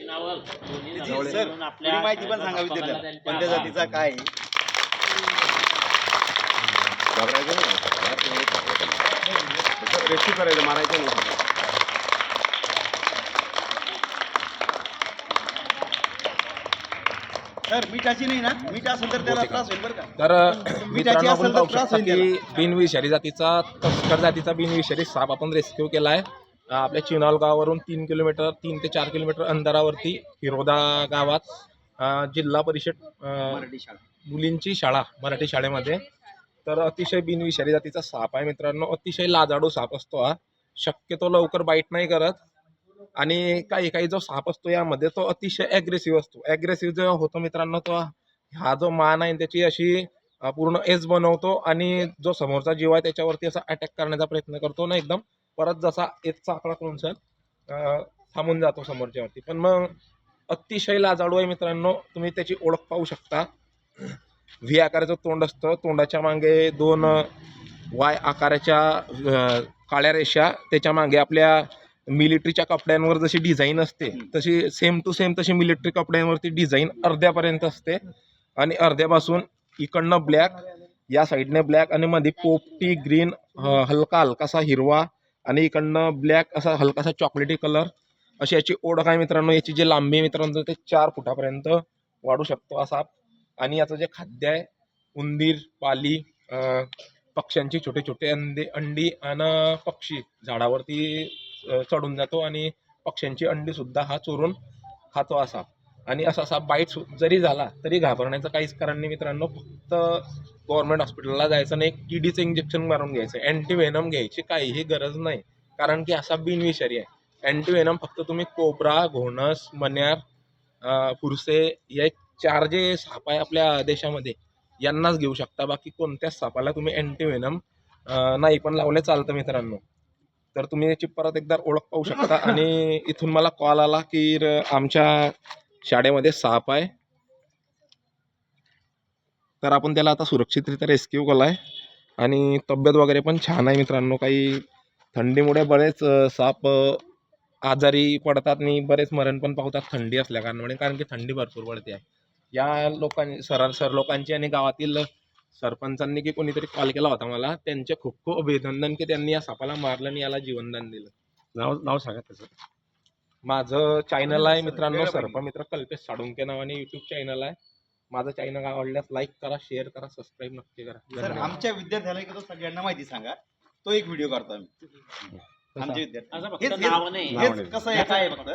Sir थोडी माहिती पण सांगा विद्यार्थ्याला कोणत्या जातीचा काय? घाबरायचं नाही. रेस्क्यू करायचं मारायचं नाही. सर मिठाची नाही ना? मीठ असेल तर त्याला त्रास होईल बरं का? तर मित्रांनो असेल तर पाहू त्रास शकता होईल की बिनविषारी जातीचा तस्कर जातीचा बिनविषारी साप आपण रेस्क्यू केला आहे. आपल्या चिनाल गावावरून तीन किलोमीटर तीन ते चार किलोमीटर अंतरावरती हिरोदा गावात जिल्हा परिषद मुलींची शाळा मराठी शाळेमध्ये. तर अतिशय बिनविषारी जातीचा साप आहे मित्रांनो. अतिशय लाजाडू साप असतो हा. शक्यतो लवकर बाईट नाही करत. आणि काही काही जो साप असतो यामध्ये तो अतिशय ॲग्रेसिव्ह असतो. ॲग्रेसिव्ह जो होतो मित्रांनो तो हा जो मान आहे त्याची अशी पूर्ण एज बनवतो आणि जो समोरचा जीव आहे त्याच्यावरती असा अटॅक करण्याचा प्रयत्न करतो ना एकदम. परत जसा एजचा आकडा करून सर थांबून जातो समोरच्यावरती पण मग अतिशय लाजाडू आहे मित्रांनो तुम्ही त्याची ओळख पाहू शकता. व्ही आकाराचं तोंड असतं. तोंडाच्या मागे दोन वाय आकाराच्या काळ्या रेषा. त्याच्यामागे आपल्या मिलिटरीच्या कपड्यांवर जशी डिझाईन असते तशी सेम टू सेम तशी मिलिटरी कपड्यांवरती डिझाईन अर्ध्यापर्यंत असते. आणि अर्ध्यापासून इकडनं ब्लॅक या साईडने ब्लॅक आणि मध्ये पोपटी ग्रीन हलका हलकासा हिरवा आणि इकडनं ब्लॅक असा हलकासा चॉकलेटी कलर अशी याची ओळख आहे मित्रांनो. याची जी लांबी आहे मित्रांनो ते चार फुटापर्यंत वाढू शकतो असा. आणि याचं जे खाद्य आहे उंदीर पाली पक्ष्यांची छोटे छोटे अंडे अंडी आणि पक्षी झाडावरती चढून जातो आणि पक्ष्यांची अंडीसुद्धा हा चोरून खातो असा. आणि असा असा बाईट जरी झाला तरी घाबरण्याचं काहीच कारण नाही मित्रांनो. फक्त गव्हर्नमेंट हॉस्पिटलला जायचं नाही किडीचं इंजेक्शन मारून घ्यायचं. अँटीव्हेनम घ्यायची काहीही गरज नाही. कारण की असा बिनविषारी आहे. अँटीव्हेनम फक्त तुम्ही कोबरा घोणस मन्यार पुरसे या चार जे साप आहे आपल्या देशामध्ये यांनाच घेऊ शकता. बाकी कोणत्याच सापाला तुम्ही अँटीव्हेनम नाही पण लावले चालतं मित्रांनो. तर तुम्ही याची परत एकदा ओळख पाहू शकता. आणि इथून मला कॉल आला की आमच्या शाळेमध्ये साप आहे तर आपण त्याला आता सुरक्षितरित्या रेस्क्यू केला आहे आणि तब्येत वगैरे पण छान आहे मित्रांनो. काही थंडीमुळे बरेच साप आजारी पडतात आणि बरेच मरण पण पावतात थंडी असल्या कारणामुळे कारण की थंडी भरपूर पडते. आहे या लोकांनी सर सर लोकांची आणि गावातील सरपंचांनी की कोणीतरी कॉल केला होता मला. त्यांचे खूप खूप अभिनंदन की त्यांनी या सापाला मारलं आणि याला जीवनदान दिलं. नाव नाव सांगा त्याचं. माझं चॅनल आहे मित्रांनो सर्पमित्र कल्पेश साडुंके नावाने युट्यूब चॅनल आहे. माझं चॅनल आवडल्यास लाईक करा शेअर करा सबस्क्राईब नक्की करा. सर. आमच्या विद्यार्थ्याला की तो सगळ्यांना माहिती सांगा. तो एक व्हिडिओ करतो आम्ही. आमचे विद्यार्थी हेच कसं आहे काय आहे फक्त